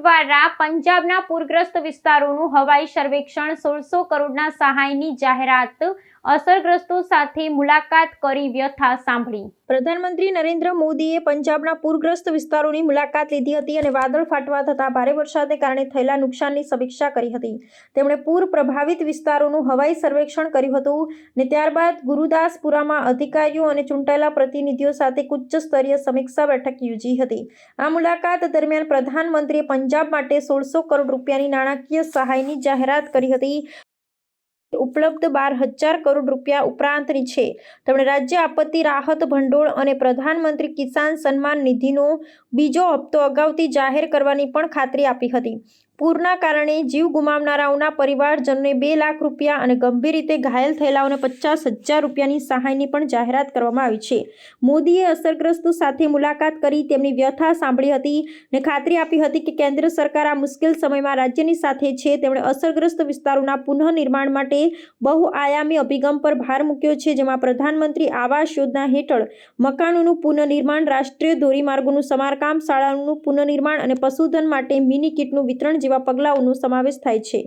દ્વારા પંજાબના પૂરગ્રસ્ત વિસ્તારોનું હવાઈ સર્વેક્ષણ સોળસો કરોડના સહાયની જાહેરાત અસરગ્રસ્તો સાથે મુલાકાત કરી વ્યથા સાંભળી. પ્રધાનમંત્રી નરેન્દ્ર મોદીએ પંજાબના પૂરગ્રસ્ત વિસ્તારોની મુલાકાત લીધી હતી અને વાદળ ફાટવા થતા ભારે વરસાદને કારણે થયેલા નુકસાનની સમીક્ષા કરી હતી. તેમણે પૂર પ્રભાવિત વિસ્તારોનું હવાઈ સર્વેક્ષણ કર્યું હતું ને ત્યારબાદ ગુરુદાસપુરામાં અધિકારીઓ અને ચૂંટાયેલા પ્રતિનિધિઓ સાથે ઉચ્ચ સ્તરીય સમીક્ષા બેઠક યોજી હતી. આ મુલાકાત દરમિયાન પ્રધાનમંત્રીએ પંજાબ માટે સોળસો કરોડ રૂપિયાની નાણાકીય સહાયની જાહેરાત કરી હતી. ઉપલબ્ધ બાર હજાર કરોડ રૂપિયા ઉપરાંતની છે. તેમણે રાજ્ય આપત્તિ રાહત ભંડોળ અને પ્રધાનમંત્રી કિસાન સન્માન નિધિનો બીજો હપ્તો અગાઉથી જાહેર કરવાની પણ ખાતરી આપી હતી. પૂરના કારણે જીવ ગુમાવનારાઓના પરિવારજનોને બે લાખ રૂપિયા અને ગંભીર રીતે ઘાયલ થયેલાઓને પચાસ હજાર રૂપિયાની સહાયની પણ જાહેરાત કરવામાં આવી છે. મોદીએ અસરગ્રસ્તો સાથે મુલાકાત કરી તેમની વ્યથા સાંભળી હતી અને ખાતરી આપી હતી કે કેન્દ્ર સરકાર આ મુશ્કેલ સમયમાં રાજ્યની સાથે છે. તેમણે અસરગ્રસ્ત વિસ્તારોના પુનઃનિર્માણ માટે બહુઆયામી અભિગમ પર ભાર મૂક્યો છે, જેમાં પ્રધાનમંત્રી આવાસ યોજના હેઠળ મકાનોનું પુનઃનિર્માણ, રાષ્ટ્રીય ધોરીમાર્ગોનું સમારકામ, શાળાઓનું પુનઃનિર્માણ અને પશુધન માટે મિની કિટનું વિતરણ જેવા પગલાઓનો સમાવેશ થાય છે.